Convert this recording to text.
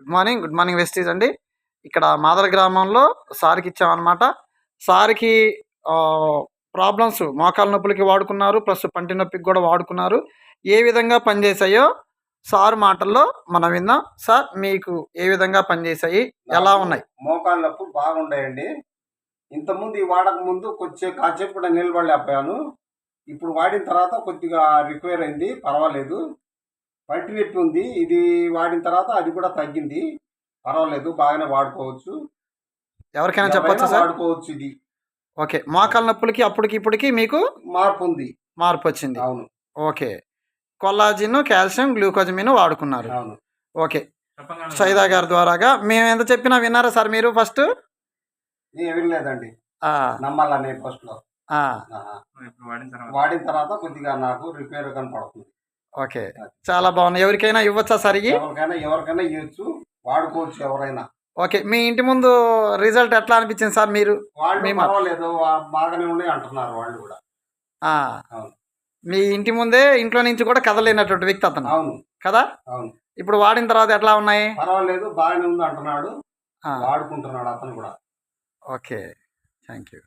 Good morning good morning వెస్టీజ్ అండి. ఇక్కడ మాదల గ్రామంలో సార్కి ఇచ్చామన్నమాట. సార్కి ప్రాబ్లమ్స్ మోకాల నొప్పులకి వాడుకున్నారు ప్లస్ పంటి నొప్పికి కూడా వాడుకున్నారు. ఏ విధంగా పనిచేసాయో సార్ మాటల్లో మనం విందాం. సార్ మీకు ఏ విధంగా పనిచేసాయి ఎలా ఉన్నాయి? మోకాళ్ళ నొప్పులు బాగుండాయండి. ఇంతకుముందు ఈ వాడక ముందు కొంచెం కాసేపు కూడా నిలబడలేకపోయాను. ఇప్పుడు వాడిన తర్వాత కొద్దిగా రిక్వైర్ అయింది పర్వాలేదు. పంటి నొప్పి ఉంది. ఇది వాడిన తర్వాత అది కూడా తగ్గింది. పర్వాలేదు బాగానే వాడుకోవచ్చు. ఎవరికైనా చెప్పొచ్చా వాడుకోవచ్చు ఇది. ఓకే. మోకాల నొప్పులకి అప్పటికి ఇప్పటికి మీకు మార్పు ఉంది. మార్పు వచ్చింది. అవును. ఓకే. కొల్లాజిన్ కాల్షియం గ్లూకోజమిన్ వాడుకున్నారు. అవును. ఓకే. సైదా గారి ద్వారాగా మేము ఎంత చెప్పినా విన్నారా సార్ మీరు ఫస్ట్? వినలేదండి. నమ్మాలనే ఫస్ట్లో ఆహా. వాడిన తర్వాత కొద్దిగా నాకు రిపేర్ కనపడుతుంది. ఓకే. చాలా బాగుంది ఎవరికైనా ఇవ్వచ్చా సార్ ఇవి? ఎవరికైనా ఎవరికైనా ఇవ్వచ్చు. వాడుకోవచ్చు ఎవరైనా. ఓకే. మీ ఇంటి ముందు రిజల్ట్ ఎట్లా అనిపించింది సార్ మీరు? వాళ్ళు పర్వాలేదు. వా- బాగానే ఉన్నాయి అంటున్నారు వాళ్ళు కూడా. ఆ, అవును. మీ ఇంటి ముందే ఇంట్లో నుంచి కూడా కదలేనటువంటి వ్యక్తి అతను. అవును. కదా? అవును. ఇప్పుడు వాడిన తర్వాత ఎట్లా ఉన్నాయి? పర్వాలేదు. బాగానే ఉంది అంటున్నాడు. ఆ, వాడుకుంటున్నాడు అతను కూడా. ఓకే. Thank you